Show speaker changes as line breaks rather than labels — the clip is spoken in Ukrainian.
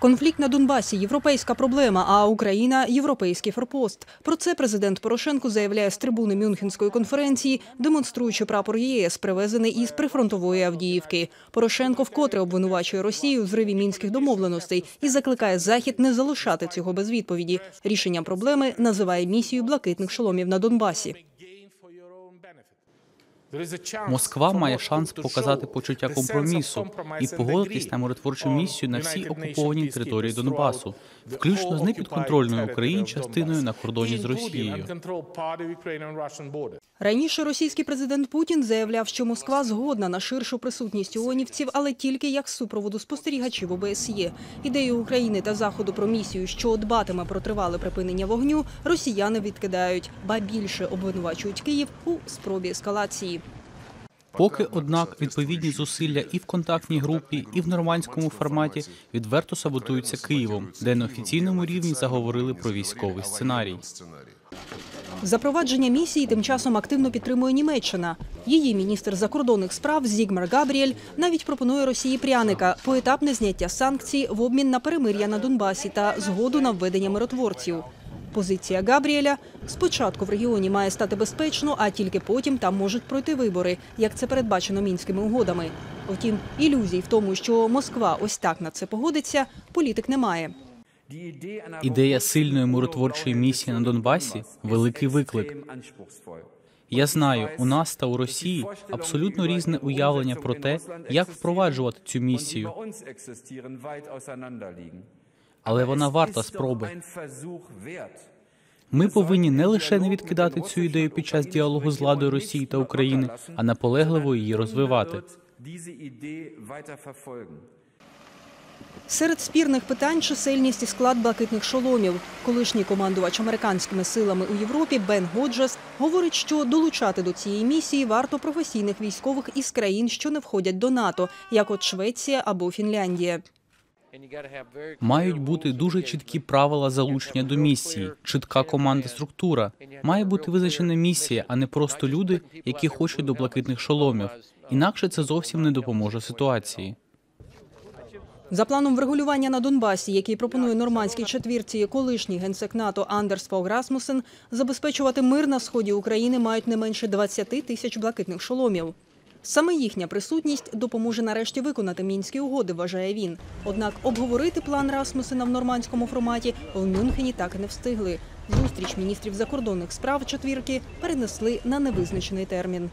Конфлікт на Донбасі європейська проблема, а Україна європейський форпост. Про це президент Порошенко заявляє з трибуни Мюнхенської конференції, демонструючи прапор ЄС, привезений із прифронтової Авдіївки. Порошенко вкотре обвинувачує Росію в зриві мінських домовленостей і закликає Захід не залишати цього без відповіді. Рішенням проблеми називає місію блакитних шоломів на Донбасі.
Москва має шанс показати почуття компромісу і погодитись на миротворчу місію на всій окупованій території Донбасу, включно з непідконтрольною Україні частиною на кордоні з Росією.
Раніше російський президент Путін заявляв, що Москва згодна на ширшу присутність ООНівців, але тільки як з супроводу спостерігачів ОБСЄ. Ідею України та Заходу про місію, що дбатиме про тривале припинення вогню, росіяни відкидають, ба більше обвинувачують Київ у спробі ескалації.
Поки, однак, відповідні зусилля і в контактній групі, і в нормандському форматі відверто саботуються Києвом, де на офіційному рівні заговорили про військовий сценарій.
Запровадження місії тим часом активно підтримує Німеччина. Її міністр закордонних справ Зігмар Габріель навіть пропонує Росії пряника поетапне зняття санкцій в обмін на перемир'я на Донбасі та згоду на введення миротворців. Позиція Габріеля спочатку в регіоні має стати безпечно, а тільки потім там можуть пройти вибори, як це передбачено мінськими угодами. Втім, ілюзій в тому, що Москва ось так на це погодиться, політик не має.
Ідея сильної миротворчої місії на Донбасі великий виклик. Я знаю, у нас та у Росії абсолютно різне уявлення про те, як впроваджувати цю місію, але вона варта спроби. Ми повинні не лише не відкидати цю ідею під час діалогу з владою Росії та України, а наполегливо її розвивати.
Серед спірних питань чисельність і склад блакитних шоломів. Колишній командувач американськими силами у Європі Бен Годжес говорить, що долучати до цієї місії варто професійних військових із країн, що не входять до НАТО, як от Швеція або Фінляндія.
Мають бути дуже чіткі правила залучення до місії, чітка команда структура. Має бути визначена місія, а не просто люди, які хочуть до блакитних шоломів. Інакше це зовсім не допоможе ситуації.
За планом врегулювання на Донбасі, який пропонує нормандській четвірці колишній генсек НАТО Андерс Фог Расмусен, забезпечувати мир на сході України мають не менше 20 тисяч блакитних шоломів. Саме їхня присутність допоможе нарешті виконати мінські угоди, вважає він. Однак обговорити план Расмусена в нормандському форматі в Мюнхені так і не встигли. Зустріч міністрів закордонних справ четвірки перенесли на невизначений термін.